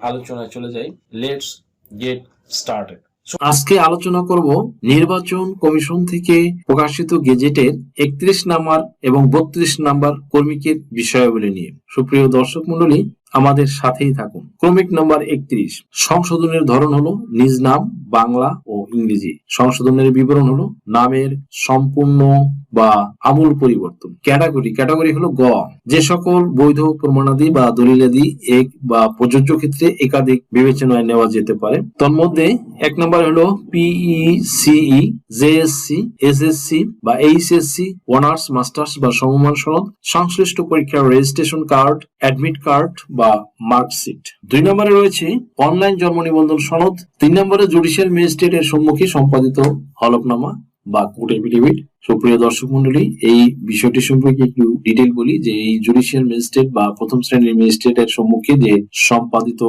আলোচনায় চলে যাই। লেটস গেট স্টার্টেড আজকে আলোচনা করব নির্বাচন কমিশন থেকে প্রকাশিত গেজেটের একত্রিশ নাম্বার এবং বত্রিশ নাম্বার কর্মীকের বিষয়াবলী নিয়ে। সুপ্রিয় দর্শক মন্ডলী আমাদের সাথেই থাকুন। ক্রমিক নাম্বার একত্রিশ। সংশোধনের ধরন হলো নিজ নাম, বাংলা ও ইংরেজি। সংশোধনের বিবরণ হলো নামের সম্পূর্ণ বা আমূল পরিবর্তন। ক্যাটাগরি। ক্যাটাগরি হলো গ। যে সকল বৈধ প্রমাণাদি বা দলিলাদি এক বা প্রযোজ্য ক্ষেত্রে একাধিক বিবেচনায় নেওয়া যেতে পারে। তন্মধ্যে এক নম্বর হলো পিই সিই জেএসসি এসএসসি বা এইচএসসি অনার্স মাস্টার্স বা সমমান সনদ, সংশ্লিষ্ট পরীক্ষার রেজিস্ট্রেশন কার্ড অ্যাডমিট কার্ড বা মার্কশিট দুই নম্বরে রয়েছে অনলাইন জন্ম নিবন্ধন সনদ। তিন নম্বরে জুডিশিয়াল ম্যাজিস্ট্রেটের সম্মুখে সম্পাদিত হলফনামা বা কোর্ট এফিডেভিট সুপ্রিয় দর্শক মন্ডলী, এই বিষয়টি সম্পর্কে একটু ডিটেল বলি যে এই জুডিশিয়াল ম্যাজিস্ট্রেট বা প্রথম শ্রেণির ম্যাজিস্ট্রেটের সম্মুখে যে সম্পাদিত